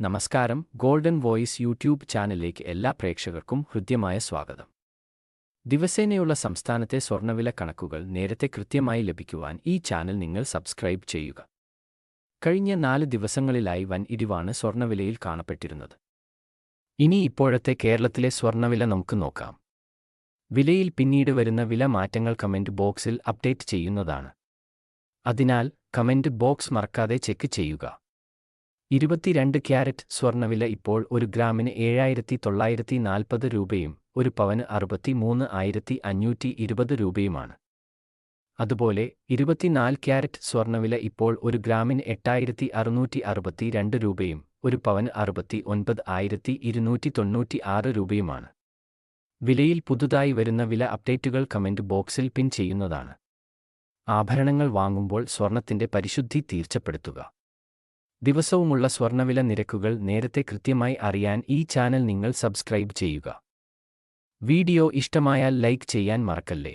നമസ്കാരം. Golden voice YouTube ചാനലിലേക്ക് എല്ലാ പ്രേക്ഷകർക്കും ഹൃദ്യമായ സ്വാഗതം. ദിവസേനയുള്ള സംസ്ഥാനത്തെ സ്വർണവില കണക്കുകൾ നേരത്തെ കൃത്യമായി ലഭിക്കുവാൻ ഈ ചാനൽ നിങ്ങൾ സബ്സ്ക്രൈബ് ചെയ്യുക. കഴിഞ്ഞ നാല് ദിവസങ്ങളിലായി വൻ ഇടിവാണ് സ്വർണവിലയിൽ കാണപ്പെട്ടിരുന്നത്. ഇനി ഇപ്പോഴത്തെ കേരളത്തിലെ സ്വർണവില നമുക്ക് നോക്കാം. വിലയിൽ പിന്നീട് വരുന്ന വില മാറ്റങ്ങൾ കമന്റ് ബോക്സിൽ അപ്ഡേറ്റ് ചെയ്യുന്നതാണ്. അതിനാൽ കമന്റ് ബോക്സ് മറക്കാതെ ചെക്ക് ചെയ്യുക. ഇരുപത്തിരണ്ട് ക്യാരറ്റ് സ്വർണവില ഇപ്പോൾ ഒരു ഗ്രാമിന് ഏഴായിരത്തി തൊള്ളായിരത്തി നാൽപ്പത് രൂപയും ഒരു പവന് അറുപത്തിമൂന്ന് ആയിരത്തി അഞ്ഞൂറ്റി ഇരുപത് രൂപയുമാണ്. അതുപോലെ ഇരുപത്തിനാല് ക്യാരറ്റ് സ്വർണവില ഇപ്പോൾ ഒരു ഗ്രാമിന് എട്ടായിരത്തി അറുന്നൂറ്റി അറുപത്തി രണ്ട് രൂപയും ഒരു പവന് അറുപത്തി ഒൻപത് ആയിരത്തി ഇരുന്നൂറ്റി തൊണ്ണൂറ്റി ആറ് രൂപയുമാണ്. വിലയിൽ പുതുതായി വരുന്ന വില അപ്ഡേറ്റുകൾ കമന്റ് ബോക്സിൽ പിൻ ചെയ്യുന്നതാണ്. ആഭരണങ്ങൾ വാങ്ങുമ്പോൾ സ്വർണത്തിന്റെ പരിശുദ്ധി തീർച്ചപ്പെടുത്തുക. ദിവസവുമുള്ള സ്വർണവില നിരക്കുകൾ നേരത്തെ കൃത്യമായി അറിയാൻ ഈ ചാനൽ നിങ്ങൾ സബ്സ്ക്രൈബ് ചെയ്യുക. വീഡിയോ ഇഷ്ടമായാൽ ലൈക്ക് ചെയ്യാൻ മറക്കല്ലേ?